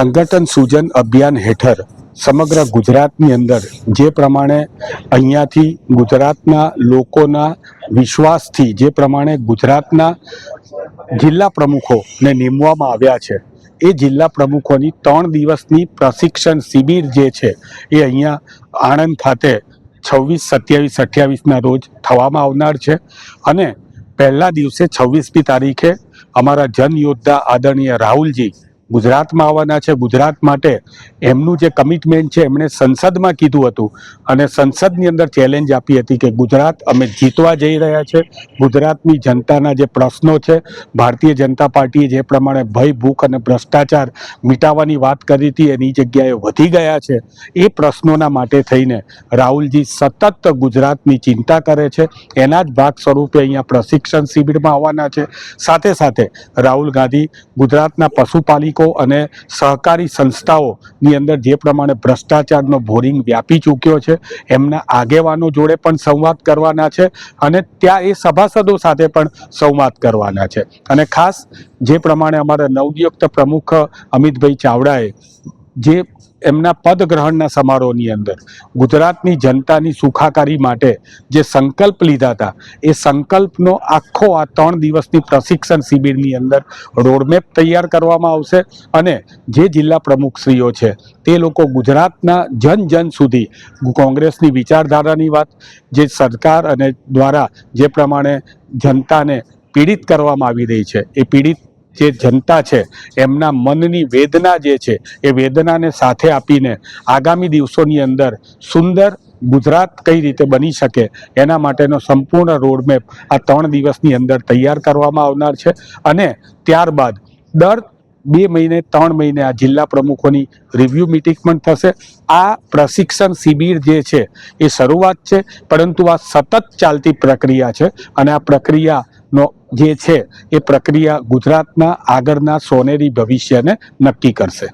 સંગઠન સૂજન અભિયાન હેઠળ સમગ્ર ગુજરાતની અંદર જે પ્રમાણે અહીંયાથી ગુજરાતના લોકોના વિશ્વાસથી, જે પ્રમાણે ગુજરાતના જિલ્લા પ્રમુખોને નીમવામાં આવ્યા છે, એ જિલ્લા પ્રમુખોની ત્રણ દિવસની પ્રશિક્ષણ શિબિર જે છે, એ અહીંયા આણંદ ખાતે છવ્વીસ, સત્યાવીસ, અઠ્યાવીસના રોજ થવામાં આવનાર છે. અને પહેલા દિવસે છવ્વીસમી તારીખે અમારા જન યોદ્ધા આદરણીય રાહુલજી ગુજરાતમાં આવવાના છે. ગુજરાત માટે એમનું જે કમિટમેન્ટ છે, એમણે સંસદમાં કીધું હતું. અને સંસદની અંદર ચેલેન્જ આપી હતી કે ગુજરાત અમે જીતવા જઈ રહ્યા છે. ગુજરાતની જનતાના જે પ્રશ્નો છે, ભારતીય જનતા પાર્ટીએ જે પ્રમાણે ભય, ભૂખ અને ભ્રષ્ટાચાર મિટાવવાની વાત કરી હતી, એની જગ્યાએ વધી ગયા છે. એ પ્રશ્નોના માટે થઈને રાહુલજી સતત ગુજરાતની ચિંતા કરે છે. એના જ ભાગ સ્વરૂપે અહીંયા પ્રશિક્ષણ શિબિરમાં આવવાના છે. સાથે સાથે રાહુલ ગાંધી ગુજરાતના પશુપાલિકો અને સહકારી સંસ્થાઓની અંદર જે પ્રમાણે ભ્રષ્ટાચારનો બોરિંગ વ્યાપી ચૂક્યો છે, એમના આગેવાનો જોડે પણ સંવાદ કરવાના છે અને ત્યાં એ સભાસદો સાથે પણ સંવાદ કરવાના છે. અને ખાસ જે પ્રમાણે અમારા નવનિયુક્ત પ્રમુખ અમિતભાઈ ચાવડાએ જે એમના પદગ્રહણના સમારોહની અંદર ગુજરાતની જનતાની સુખાકારી માટે જે સંકલ્પ લીધા હતા, એ સંકલ્પનો આખો આ ત્રણ દિવસની પ્રશિક્ષણ શિબિરની અંદર રોડમેપ તૈયાર કરવામાં આવશે અને જે જિલ્લા પ્રમુખશ્રીઓ છે, તે લોકો ગુજરાતના જન જન સુધી, કોંગ્રેસની વિચારધારાની વાત, જે સરકાર અને દ્વારા જે પ્રમાણે જનતાને પીડિત કરવામાં આવી રહી છે, એ પીડિત જે જનતા છે, એમના મનની વેદના જે છે, એ વેદનાને સાથે આપીને આગામી દિવસોની અંદર સુંદર ગુજરાત કઈ રીતે બની શકે, એના માટેનો સંપૂર્ણ રોડમેપ આ ત્રણ દિવસની અંદર તૈયાર કરવામાં આવનાર છે. અને ત્યારબાદ દર બે મહિને, ત્રણ મહિને આ જિલ્લા પ્રમુખોની રિવ્યુ મિટિંગ પણ થશે. આ પ્રશિક્ષણ શિબિર જે છે, એ શરૂઆત છે, પરંતુ આ સતત ચાલતી પ્રક્રિયા છે. અને આ પ્રક્રિયાનો જે છે એ પ્રક્રિયા ગુજરાતના આગળના સોનેરી ભવિષ્યને નક્કી કરશે.